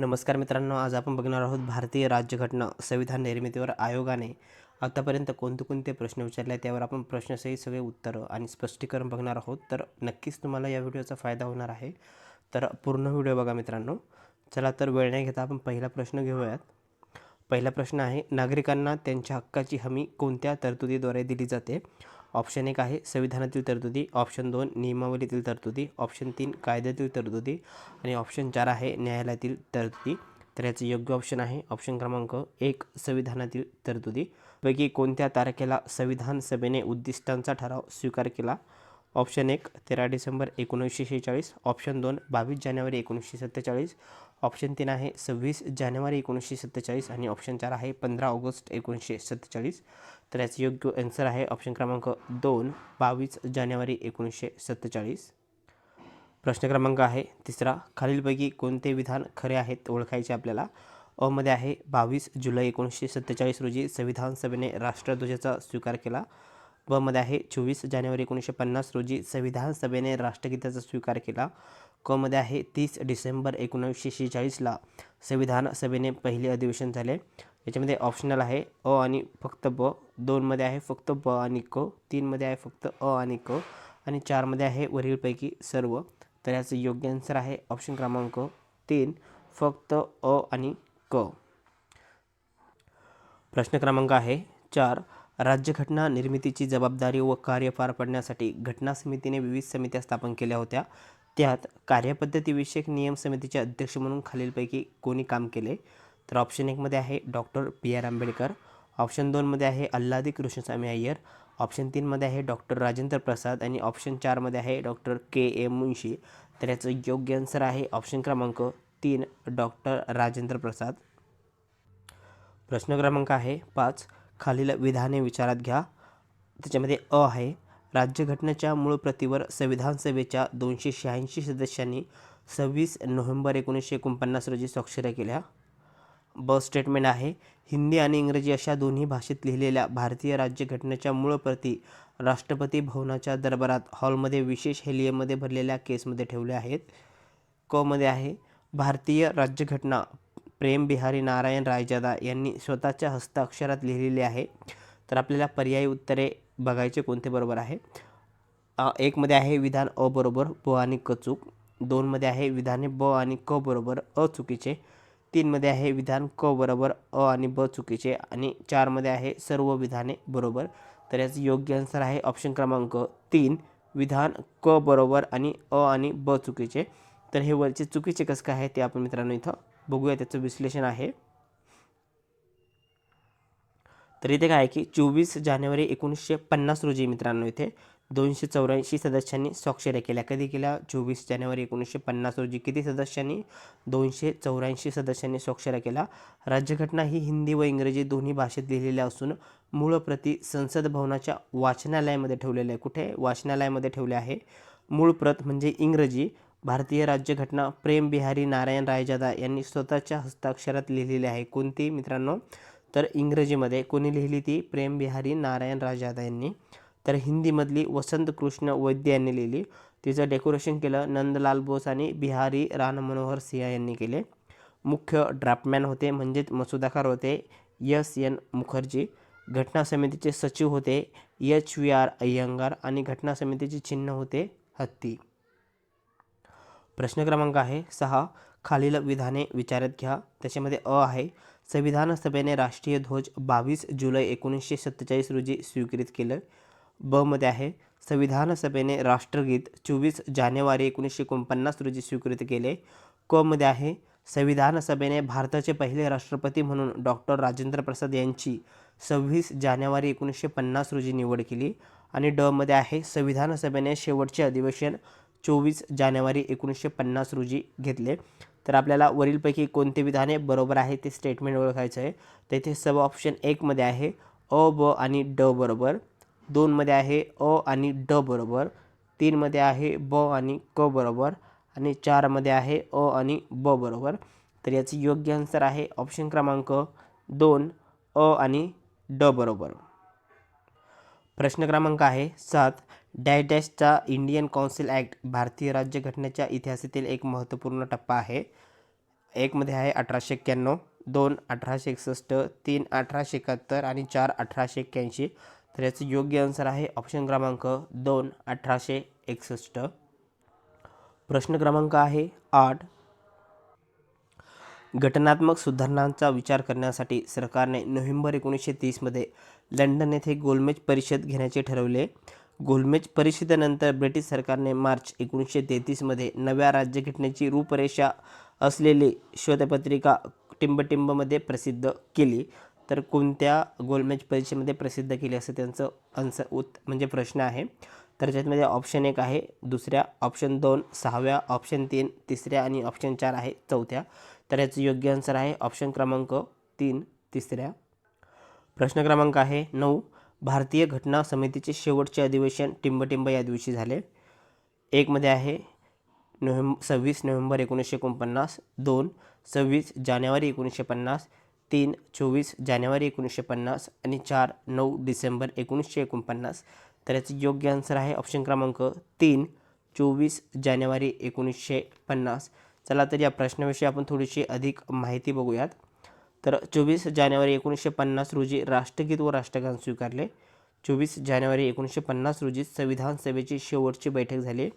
नमस्कार मित्रांनो आज आपण बघणार आहोत भारतीय राज्यघटना संविधान निर्मितीवर आयोगाने आतापर्यंत कोणते कोणते प्रश्न विचारले त्यावर आपण प्रश्नसहित सगळे उत्तरं आणि स्पष्टीकरण बघणार आहोत. तर नक्कीच तुम्हाला या व्हिडिओचा फायदा होणार आहे. तर पूर्ण व्हिडिओ बघा मित्रांनो. चला तर वेळ नाही घेता आपण पहिला प्रश्न घेऊयात. पहिला प्रश्न आहे नागरिकांना त्यांच्या हक्काची हमी कोणत्या तरतुदीद्वारे दिली जाते? ऑप्शन एक आहे संविधानातील तरतुदी ऑप्शन दोन नियमावलीतील तरतुदी ऑप्शन तीन कायद्यातील तरतुदी आणि ऑप्शन चार आहे न्यायालयातील तरतुदी. तर याचं योग्य ऑप्शन आहे ऑप्शन क्रमांक एक संविधानातील तरतुदी. पैकी कोणत्या तारखेला संविधान सभेने उद्दिष्टांचा ठराव स्वीकार केला? ऑप्शन एक तेरा डिसेंबर एकोणीसशे शेहेचाळीस. ऑप्शन दोन बावीस जानेवारी एकोणीसशे सत्तेचाळीस. ऑप्शन तीन आहे सव्वीस जानेवारी एकोणीसशे सत्तेचाळीस आणि ऑप्शन चार आहे पंधरा ऑगस्ट एकोणीसशे सत्तेचाळीस. तर याचं योग्य आन्सर आहे ऑप्शन क्रमांक दोन बावीस जानेवारी एकोणीसशे सत्तेचाळीस. प्रश्न क्रमांक आहे तिसरा खालीलपैकी कोणते विधान खरे आहेत ओळखायचे आपल्याला? अमध्ये आहे बावीस जुलै एकोणीसशे सत्तेचाळीस रोजी संविधान सभेने राष्ट्रध्वजाचा स्वीकार केला. व मध्ये आहे. चोवीस जानेवारी एकोणीसशे पन्नास रोजी संविधान सभेने राष्ट्रगीताचा स्वीकार केला. क मध्ये आहे तीस डिसेंबर एकोणीसशे शेहेचाळीसला संविधान सभेने पहिले अधिवेशन झाले. याच्यामध्ये ऑप्शनल आहे अ आणि फक्त ब. दोनमध्ये आहे फक्त ब आणि क. तीनमध्ये आहे फक्त अ आणि क. आणि चारमध्ये आहे वरीलपैकी सर्व. तर याचं योग्य आन्सर आहे ऑप्शन क्रमांक तीन फक्त अ आणि क. प्रश्न क्रमांक आहे चार राज्यघटना निर्मितीची जबाबदारी व कार्य पार पाडण्यासाठी घटना समितीने विविध समित्या स्थापन केल्या होत्या. त्यात कार्यपद्धतीविषयक नियम समितीचे अध्यक्ष म्हणून खालीलपैकी कोणी काम केले? तर ऑप्शन एकमध्ये आहे doctor P R Ambedkar. Option दोनमध्ये आहे अल्लादी कृष्णस्वामी अय्यर. ऑप्शन तीनमध्ये आहे डॉक्टर राजेंद्र प्रसाद आणि ऑप्शन चारमध्ये आहे डॉक्टर के एम मुंशी. तर याचं योग्य आन्सर आहे ऑप्शन क्रमांक तीन डॉक्टर राजेंद्र प्रसाद. प्रश्न क्रमांक आहे पाच. खालील विधाने विचारात घ्या. त्याच्यामध्ये अ आहे. राज्यघटनेच्या मूळ प्रतीवर संविधान सभेच्या दोनशे शहाऐंशी सदस्यांनी सव्वीस नोव्हेंबर एकोणीसशे एकोणपन्नास रोजी स्वाक्षऱ्या केल्या. ब स्टेटमेंट आहे. हिंदी आणि इंग्रजी अशा दोन्ही भाषेत लिहिलेल्या भारतीय राज्यघटनेच्या मूळ प्रती राष्ट्रपती भवनाच्या दरबारात हॉलमध्ये विशेष हेलियममध्ये भरलेल्या केसमध्ये ठेवल्या आहेत. क मध्ये आहे. भारतीय राज्यघटना प्रेम बिहारी नारायण रायजादा यांनी स्वतःच्या हस्ताक्षरात लिहिलेली आहे. तर आपल्याला पर्यायी उत्तरे बघायचे कोणते बरोबर आहे? एकमध्ये आहे विधान अ बरोबर ब आणि क चूक. दोनमध्ये आहे विधाने ब आणि क बरोबर अ चुकीचे. तीनमध्ये आहे विधान क बरोबर अ आणि ब चुकीचे. आणि चारमध्ये आहे सर्व विधाने बरोबर. तर याचं योग्य आन्सर आहे ऑप्शन क्रमांक तीन विधान क बरोबर आणि अ आणि ब चुकीचे. तर हे वरचे चुकीचे कसं काय आहे ते आपण मित्रांनो इथं बघूया त्याचं विश्लेषण आहे. तर इथे काय आहे की चोवीस जानेवारी एकोणीसशे पन्नास रोजी मित्रांनो इथे दोनशे चौऱ्याऐंशी सदस्यांनी स्वाक्षऱ्या केल्या. कधी केल्या? चोवीस जानेवारी एकोणीसशे पन्नास रोजी किती सदस्यांनी? दोनशे चौऱ्याऐंशी सदस्यांनी स्वाक्षऱ्या केल्या. राज्यघटना ही हिंदी व इंग्रजी दोन्ही भाषेत लिहिलेल्या असून मूळ प्रती संसद भवनाच्या वाचनालयामध्ये ठेवलेल्या आहे. कुठे? वाचनालयामध्ये ठेवले आहे. मूळ प्रत म्हणजे इंग्रजी. भारतीय राज्यघटना प्रेम बिहारी नारायण रायजादा यांनी स्वतःच्या हस्ताक्षरात लिहिलेली आहे. कोणती? मित्रांनो तर इंग्रजीमध्ये कोणी लिहिली ती? प्रेम बिहारी नारायण रायजादा यांनी. तर हिंदीमधली वसंत कृष्ण वैद्य यांनी लिहिली. तिचं डेकोरेशन केलं नंदलाल बोस आणि बिहारी रान मनोहर सिंह यांनी केले. मुख्य ड्राफ्टमॅन होते म्हणजेच मसुदाकार होते यस एन मुखर्जी. घटना समितीचे सचिव होते एच व्ही आर अय्यंगार आणि घटना समितीचे चिन्ह होते हत्ती. प्रश्न क्रमांक आहे सहा. खालील विधाने विचारात घ्या. त्याच्यामध्ये अ आहे. संविधान सभेने राष्ट्रीय ध्वज बावीस जुलै एकोणीसशे सत्तेचाळीस रोजी स्वीकृत केलं. बमध्ये आहे. संविधान सभेने राष्ट्रगीत चोवीस जानेवारी एकोणीसशे एकोणपन्नास रोजी स्वीकृत केले. कमध्ये आहे. संविधान सभेने भारताचे पहिले राष्ट्रपती म्हणून डॉक्टर राजेंद्र प्रसाद यांची सव्वीस जानेवारी एकोणीसशे पन्नास रोजी निवड केली. आणि ड मध्ये आहे. संविधान सभेने शेवटचे अधिवेशन चोवीस जानेवारी एकोणीसशे पन्नास रोजी घेतले. तर आपल्याला वरीलपैकी कोणते विधाने बरोबर आहे ते स्टेटमेंट ओळखायचं आहे. तर इथे सब ऑप्शन एकमध्ये आहे अ ब आणि ड बरोबर. दोनमध्ये आहे अ आणि ड बरोबर. तीनमध्ये आहे ब आणि क बरोबर. आणि चारमध्ये आहे अ आणि ब बरोबर. तर याचं योग्य आन्सर आहे ऑप्शन क्रमांक दोन अ आणि ड बरोबर. प्रश्न क्रमांक आहे सात डॅश डॅशचा इंडियन कौन्सिल ॲक्ट भारतीय राज्यघटनेच्या इतिहासातील एक महत्त्वपूर्ण टप्पा आहे. एकमध्ये आहे अठराशे एक्क्याण्णव दोन अठराशे एकसष्ट तीन अठराशे एकाहत्तर आणि चार अठराशे एक्क्याऐंशी. तर याचं योग्य आन्सर आहे ऑप्शन क्रमांक दोन अठराशे एकसष्ट. प्रश्न क्रमांक आहे आठ. घटनात्मक सुधारणांचा विचार करण्यासाठी सरकारने नोव्हेंबर एकोणीसशे तीसमध्ये लंडन येथे गोलमेज परिषद घेण्याचे ठरवले. गोलमेज परिषदेनंतर ब्रिटिश सरकारने मार्च एकोणीसशे तेहतीसमध्ये नव्या राज्यघटनेची रूपरेषा असलेली श्वेतपत्रिका टिंबटिंबमध्ये प्रसिद्ध केली. तर कोणत्या गोलमेज परिषदेमध्ये प्रसिद्ध केली असं त्यांचं आन्सर उत् म्हणजे प्रश्न आहे. तर त्याच्यामध्ये ऑप्शन एक आहे दुसऱ्या ऑप्शन दोन सहाव्या ऑप्शन तीन तिसऱ्या आणि ऑप्शन चार आहे चौथ्या. तर याचं योग्य आन्सर आहे ऑप्शन क्रमांक तीन तिसऱ्या. प्रश्न क्रमांक आहे नऊ. भारतीय घटना समितीचे शेवटचे अधिवेशन टिंबटिंब या दिवशी झाले. एकमध्ये आहे नोव्हेंब सव्वीस नोव्हेंबर एकोणीसशे एकोणपन्नास दोन सव्वीस जानेवारी एकोणीसशे पन्नास तीन चोवीस जानेवारी एकोणीसशे पन्नास आणि चार नऊ डिसेंबर एकोणीसशे एकोणपन्नास. तर याचे योग्य आन्सर आहे ऑप्शन क्रमांक तीन चोवीस जानेवारी एकोणीसशे पन्नास. चला तर या प्रश्नाविषयी आपण थोडीशी अधिक माहिती बघूयात. तर चोवीस जानेवारी एकोणीसशे पन्नास रोजी राष्ट्रगीत व राष्ट्रगान स्वीकारले. चोवीस जानेवारी एकोणीसशे पन्नास रोजी संविधान सभेची शेवटची बैठक झाली.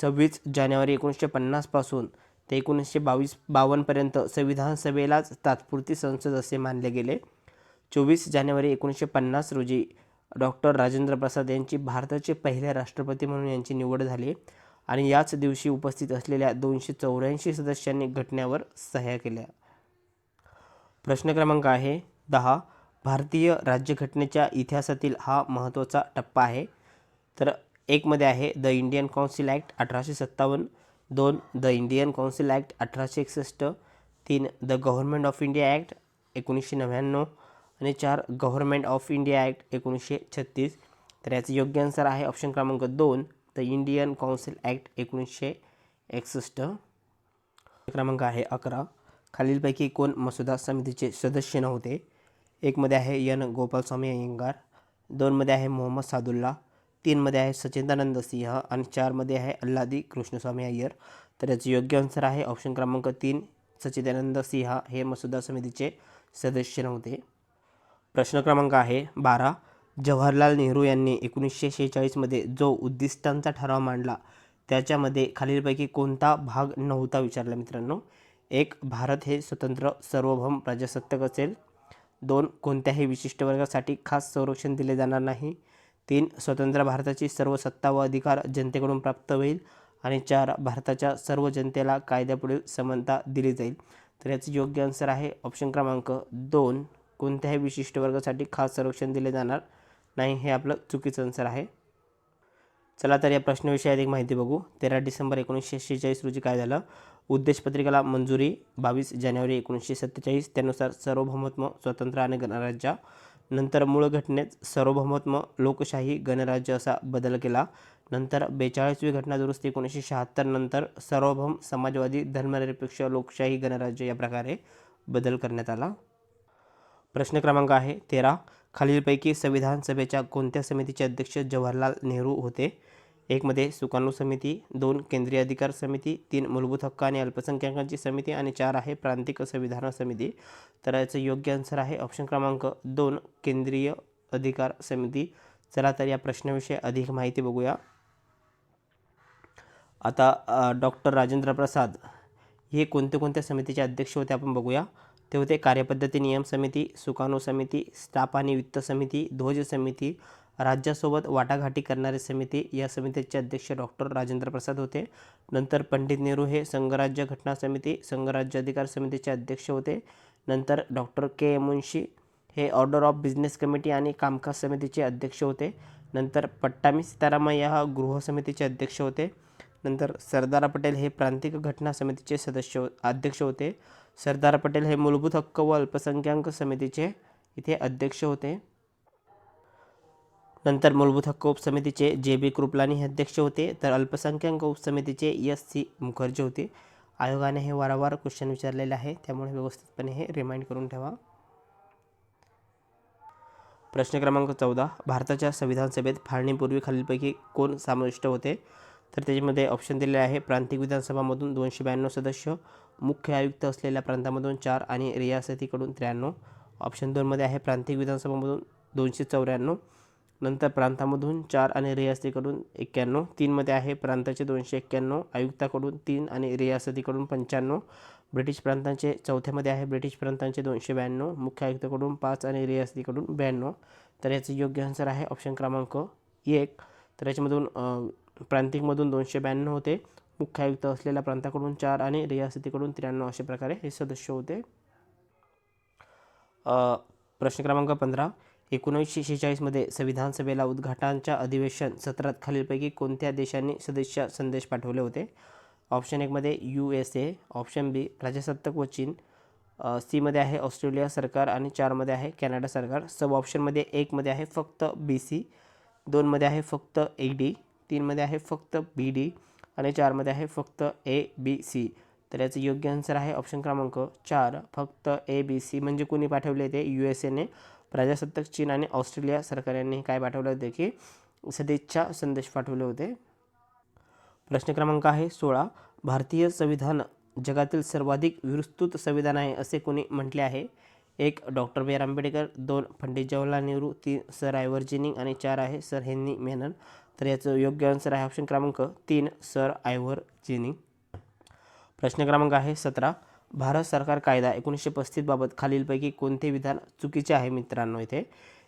सव्वीस जानेवारी एकोणीसशे पन्नासपासून ते एकोणीसशे बावीस बावन्नपर्यंत संविधान सभेलाच तात्पुरती संसद असे मानले गेले. चोवीस जानेवारी एकोणीसशे पन्नास रोजी डॉक्टर राजेंद्र प्रसाद यांची भारताचे पहिले राष्ट्रपती म्हणून यांची निवड झाली आणि याच दिवशी उपस्थित असलेल्या दोनशे चौऱ्याऐंशी सदस्यांनी घटनेवर सह्या केल्या. प्रश्न क्रमांक आहे दहा. भारतीय राज्यघटनेच्या इतिहासातील हा महत्त्वाचा टप्पा आहे. तर एकमध्ये आहे द इंडियन काउन्सिल ॲक्ट अठराशे सत्तावन्न दोन द इंडियन काउन्सिल ॲक्ट अठराशे एकसष्ट तीन the government of India act एकोणीसशे नव्याण्णव आणि चार गव्हर्नमेंट ऑफ इंडिया ॲक्ट एकोणीसशे छत्तीस. तर याचं योग्य आन्सर आहे ऑप्शन क्रमांक दोन द इंडियन काउन्सिल ॲक्ट एकोणीसशे एकसष्ट. क्रमांक आहे अकरा. खालीलपैकी कोण मसुदा समितीचे सदस्य नव्हते. एकमध्ये आहे यन गोपालस्वामी अय्यंगार दोनमध्ये आहे मोहम्मद सादुल्ला तीनमध्ये आहे सचिदानंद सिंह आणि चारमध्ये आहे अल्लादी कृष्णस्वामी अय्यर. तर याचं योग्य आन्सर आहे ऑप्शन क्रमांक तीन सचिदानंद सिंह हे मसुदा समितीचे सदस्य नव्हते. प्रश्न क्रमांक आहे बारा जवाहरलाल नेहरू यांनी एकोणीसशे शेहेचाळीसमध्ये जो उद्दिष्टांचा ठराव मांडला त्याच्यामध्ये खालीलपैकी कोणता भाग नव्हता विचारला मित्रांनो. एक भारत हे स्वतंत्र सार्वभौम प्रजासत्ताक असेल. दोन कोणत्याही विशिष्ट वर्गासाठी खास संरक्षण दिले जाणार नाही. तीन स्वतंत्र भारताची सर्व सत्ता व अधिकार जनतेकडून प्राप्त होईल. आणि चार भारताच्या सर्व जनतेला कायद्यापुढील समानता दिली जाईल. तर याचं योग्य आन्सर आहे ऑप्शन क्रमांक दोन. कोणत्याही विशिष्ट वर्गासाठी खास संरक्षण दिले जाणार नाही हे आपलं चुकीचं आन्सर आहे. चला तर या प्रश्नाविषयी अधिक माहिती बघू. तेरा डिसेंबर एकोणीसशे शेहेचाळीस रोजी काय झालं? उद्देशपत्रिकेला मंजुरी बावीस जानेवारी एकोणीसशे सत्तेचाळीस. त्यानुसार सार्वभौमत्व स्वतंत्र आणि गणराज्य. नंतर मूळ घटनेत सार्वभौमत्व लोकशाही गणराज्य असा बदल केला. नंतर बेचाळीसवी घटना दुरुस्ती एकोणीसशे शहात्तर. नंतर सार्वभौम समाजवादी धर्मनिरपेक्ष लोकशाही गणराज्य या प्रकारे बदल करण्यात आला. प्रश्न क्रमांक आहे तेरा. खालीलपैकी संविधान सभेच्या कोणत्या समितीचे अध्यक्ष जवाहरलाल नेहरू होते? एकमध्ये सुकाणू समिती दोन केंद्रीय अधिकार समिती तीन मूलभूत हक्क आणि अल्पसंख्याकांची समिती आणि चार आहे प्रांतिक संविधान समिती. तर याचं योग्य आन्सर आहे ऑप्शन क्रमांक दोन केंद्रीय अधिकार समिती. चला तर या प्रश्नाविषयी अधिक माहिती बघूया. आता डॉक्टर राजेंद्र प्रसाद हे कोणत्या कोणत्या समितीचे अध्यक्ष होते आपण बघूया. ते होते कार्यपद्धती नियम समिती सुकाणू समिती स्टाफ आणि वित्त समिती ध्वज समिती राज्यासोबत वाटाघाटी करणारी समिती या समितीचे अध्यक्ष डॉक्टर राजेंद्र प्रसाद होते. नंतर पंडित नेहरू हे संघराज्य घटना समिती संघराज्य अधिकार समितीचे अध्यक्ष होते. नंतर डॉक्टर के मुंशी हे ऑर्डर ऑफ बिझनेस कमिटी आणि कामकाज समितीचे अध्यक्ष होते. नंतर पट्टामी सीतारामय्या हा गृह समितीचे अध्यक्ष होते. नंतर सरदार पटेल हे प्रांतिक घटना समितीचे सदस्य अध्यक्ष होते. सरदार पटेल हे मूलभूत हक्क व अल्पसंख्याक समितीचे इथे अध्यक्ष होते. नंतर मूलभूत हक्क उपसमितीचे जे बी कृपलानी हे अध्यक्ष होते. तर अल्पसंख्याक उपसमितीचे एस सी मुखर्जी होते. आयोगाने हे वारंवार क्वेश्चन विचारलेले आहे. त्यामुळे व्यवस्थितपणे हे रिमाइंड करून ठेवा. प्रश्न क्रमांक चौदा. भारताच्या संविधान सभेत फाळणीपूर्वी खालीलपैकी कोण समाविष्ट होते? तर त्याच्यामध्ये ऑप्शन दिलेले आहे प्रांतिक विधानसभामधून दोनशे ब्याण्णव सदस्य मुख्य आयुक्त असलेल्या प्रांतामधून चार आणि रियासतीकडून त्र्याण्णव. ऑप्शन दोनमध्ये आहे प्रांतिक विधानसभामधून दोनशे चौऱ्याण्णव नंतर प्रांतामधून चार आणि रियासतीकडून एक्क्याण्णव. तीनमध्ये आहे प्रांताचे दोनशे एक्क्याण्णव आयुक्ताकडून तीन आणि रियासतीकडून पंच्याण्णव. ब्रिटिश प्रांतांचे चौथ्यामध्ये आहे ब्रिटिश प्रांतांचे दोनशे ब्याण्णव मुख्य आयुक्ताकडून पाच आणि रियासतीकडून ब्याण्णव. तर याचं योग्य आन्सर आहे ऑप्शन क्रमांक एक. तर याच्यामधून प्रांतिकमधून दोनशे ब्याण्णव होते. मुख्य आयुक्त असलेल्या प्रांताकडून चार आणि रियासतीकडून त्र्याण्णव अशा प्रकारे हे सदस्य होते. प्रश्न क्रमांक पंधरा. एकोणीसशे शेहेचाळीसमध्ये संविधान सभेला उद्घाटनाच्या अधिवेशन सत्रात खालीलपैकी कोणत्या देशांनी सदस्य संदेश पाठवले होते? ऑप्शन एकमध्ये U S A option B प्रजासत्ताक व चीन सीमध्ये आहे ऑस्ट्रेलिया सरकार आणि चारमध्ये आहे कॅनडा सरकार. सब ऑप्शनमध्ये एकमध्ये आहे फक्त बी सी दोनमध्ये आहे फक्त ए डी तीनमध्ये आहे फक्त बी डी आणि चारमध्ये आहे फक्त ए बी सी. तर याचं योग्य आन्सर आहे ऑप्शन क्रमांक चार. फक्त ए बी सी म्हणजे कोणी पाठवले ते? यू एस एने प्रजासत्ताक चीन आणि ऑस्ट्रेलिया सरकार यांनी काय पाठवले होते की सदिच्छा संदेश पाठवले होते? प्रश्न क्रमांक आहे सोळा. भारतीय संविधान जगातील सर्वाधिक विस्तृत संविधान आहे असे कोणी म्हटले आहे? एक डॉक्टर बी आर आंबेडकर. दोन पंडित जवाहरलाल नेहरू. तीन सर आयवरजिनींग आणि चार आहे सर हेन्नी मेनन. तर याचं योग्य आन्सर आहे ऑप्शन क्रमांक तीन सर आयव्हर जेनिंग प्रश्न क्रमांक आहे सतरा. भारत सरकार कायदा एकोणीसशे पस्तीसबाबत खालीलपैकी कोणते विधान चुकीचे आहे मित्रांनो इथे?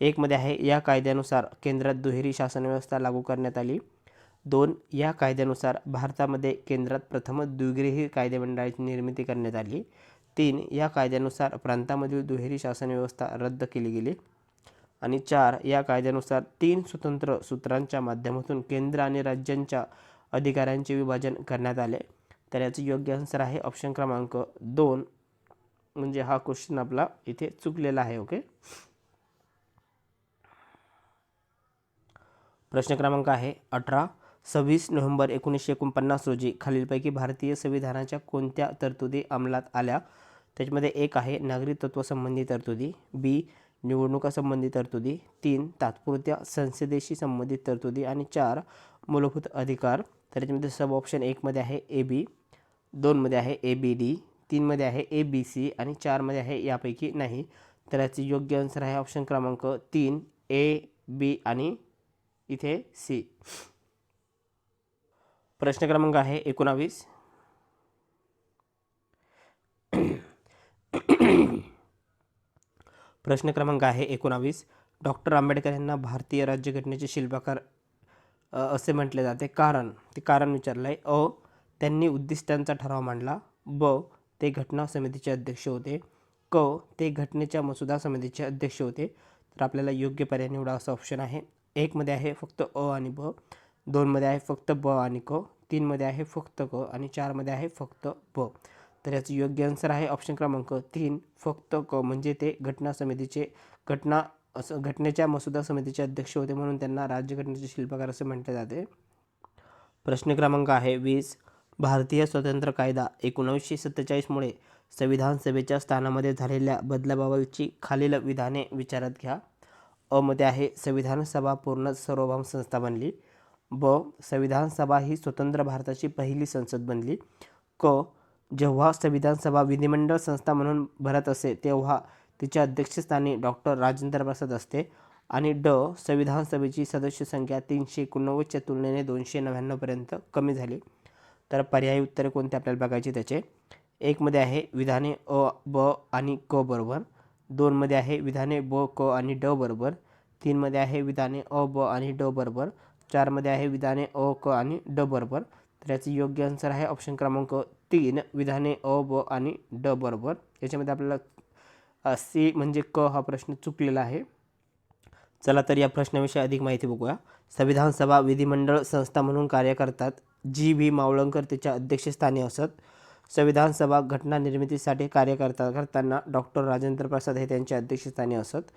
एकमध्ये आहे या कायद्यानुसार केंद्रात दुहेरी शासन व्यवस्था लागू करण्यात आली. दोन या कायद्यानुसार भारतामध्ये केंद्रात प्रथमच द्विगृही कायदेमंडळाची निर्मिती करण्यात आली. तीन या कायद्यानुसार प्रांतामधील दुहेरी शासन व्यवस्था रद्द केली गेली. आणि चार या कायद्यानुसार तीन स्वतंत्र सूत्रांच्या माध्यमातून केंद्र आणि राज्यांच्या अधिकाऱ्यांचे विभाजन करण्यात आले. तर याचं योग्य आन्सर आहे ऑप्शन क्रमांक दोन. म्हणजे हा क्वेश्चन आपला इथे चुकलेला आहे ओके प्रश्न क्रमांक आहे अठरा. सव्वीस नोव्हेंबर एकोणीसशे एकोणपन्नास रोजी खालीलपैकी भारतीय संविधानाच्या कोणत्या तरतुदी अंमलात आल्या? त्याच्यामध्ये एक आहे नागरिकत्व संबंधी तरतुदी. बी निवडणुकासंबंधी तरतुदी तीन तात्पुरत्या संसदेशी संबंधित तरतुदी आणि चार मूलभूत अधिकार. तर याच्यामध्ये सब ऑप्शन एकमध्ये आहे ए बी दोनमध्ये आहे ए बी डी तीनमध्ये आहे ए बी सी आणि चारमध्ये आहे यापैकी नाही. तर याचे योग्य आन्सर आहे ऑप्शन क्रमांक तीन ए बी आणि इथे सी प्रश्न क्रमांक आहे एकोणावीस. प्रश्न क्रमांक आहे एकोणावीस. डॉक्टर आंबेडकर यांना भारतीय राज्यघटनेचे शिल्पकार असे म्हटले जाते. कारण ते कारण विचारलं आहे अ त्यांनी उद्दिष्टांचा ठराव मांडला. ब ते घटना समितीचे अध्यक्ष होते. क ते घटनेच्या मसुदा समितीचे अध्यक्ष होते. तर आपल्याला योग्य पर्याय निवडा असं ऑप्शन आहे. एकमध्ये आहे फक्त अ आणि ब. दोनमध्ये आहे फक्त ब आणि क. तीनमध्ये आहे फक्त क आणि चारमध्ये आहे फक्त ब. तर याचं योग्य आन्सर आहे. ऑप्शन क्रमांक तीन फक्त क म्हणजे ते घटना समितीचे घटना असं घटनेच्या मसुदा समितीचे अध्यक्ष होते म्हणून त्यांना राज्यघटनेचे शिल्पकार असे म्हटले जाते. प्रश्न क्रमांक आहे वीस भारतीय स्वतंत्र कायदा एकोणावीसशे सत्तेचाळीसमुळे संविधान सभेच्या स्थानामध्ये झालेल्या बदलाबाबतची खालील विधाने विचारात घ्या. अमध्ये आहे संविधान सभा पूर्ण सार्वभौम संस्था बनली. ब संविधान सभा ही स्वतंत्र भारताची पहिली संसद बनली. क जेव्हा संविधान सभा विधिमंडळ संस्था म्हणून भरत असे तेव्हा तिच्या अध्यक्षस्थानी डॉक्टर राजेंद्र प्रसाद असते आणि ड संविधान सभेची सदस्य संख्या तीनशे एकोणनव्वदच्या तुलनेने दोनशे नव्याण्णवपर्यंत कमी झाली. तर पर्यायी उत्तरे कोणते आपल्याला बघायचे त्याचे? एकमध्ये आहे विधाने अ ब आणि क बरोबर. दोनमध्ये आहे विधाने ब क आणि ड बरोबर. तीनमध्ये आहे विधाने अ ब आणि ड बरोबर. चारमध्ये आहे विधाने अ क आणि ड बरोबर. तर याचं योग्य आन्सर आहे ऑप्शन क्रमांक तीन विधाने अ ब आणि ड बरोबर. याच्यामध्ये आपल्याला सी म्हणजे क हा प्रश्न चुकलेला आहे. चला तर या प्रश्नाविषयी अधिक माहिती बघूया. संविधान सभा विधिमंडळ संस्था म्हणून कार्य करतात जी व्ही मावळंकर तिच्या अध्यक्षस्थानी असत. संविधान सभा घटना निर्मितीसाठी कार्य करता करताना डॉक्टर राजेंद्र प्रसाद हे त्यांच्या अध्यक्षस्थानी असत.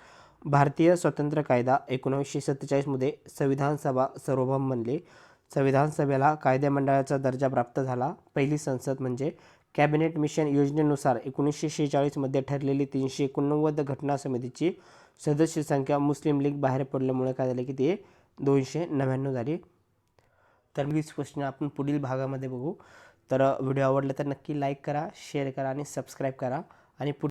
भारतीय स्वतंत्र कायदा एकोणीसशे सत्तेचाळीसमध्ये संविधान सभा सार्वभौम बनले. संविधान सभेला कायदेमंडळाचा दर्जा प्राप्त झाला. पहिली संसद म्हणजे कॅबिनेट मिशन योजनेनुसार एकोणीसशे शेहेचाळीसमध्ये ठरलेली तीनशे एकोणनव्वद घटना समितीची सदस्य संख्या मुस्लिम लीग बाहेर पडल्यामुळे काय झालं की ते दोनशे नव्याण्णव झाली. तर वीस प्रश्न आपण पुढील भागामध्ये बघू. तर व्हिडिओ आवडला तर नक्की लाईक करा शेअर करा आणि सबस्क्राईब करा. आणि पुढे